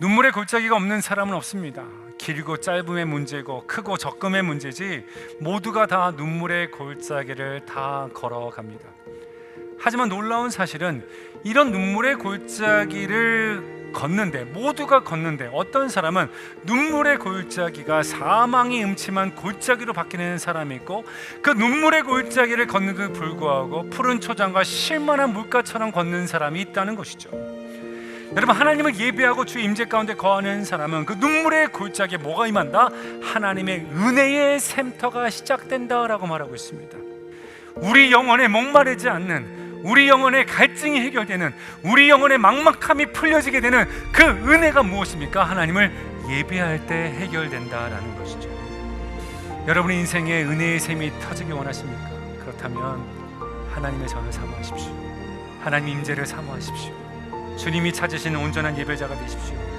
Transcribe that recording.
눈물의 골짜기가 없는 사람은 없습니다. 길고 짧음의 문제고 크고 적금의 문제지 모두가 다 눈물의 골짜기를 다 걸어갑니다. 하지만 놀라운 사실은 이런 눈물의 골짜기를 걷는데 모두가 걷는데 어떤 사람은 눈물의 골짜기가 사망이 음침한 골짜기로 바뀌는 사람이 있고 그 눈물의 골짜기를 걷는데도 불구하고 푸른 초장과 실만한 물가처럼 걷는 사람이 있다는 것이죠. 여러분 하나님을 예배하고 주 임재 가운데 거하는 사람은 그 눈물의 골짜기에 뭐가 임한다? 하나님의 은혜의 샘터가 시작된다라고 말하고 있습니다. 우리 영혼에 목마르지 않는 우리 영혼의 갈증이 해결되는 우리 영혼의 막막함이 풀려지게 되는 그 은혜가 무엇입니까? 하나님을 예배할 때 해결된다라는 것이죠. 여러분의 인생에 은혜의 샘이 터지기 원하십니까? 그렇다면 하나님의 전을 사모하십시오. 하나님 임재를 사모하십시오. 주님이 찾으시는 온전한 예배자가 되십시오.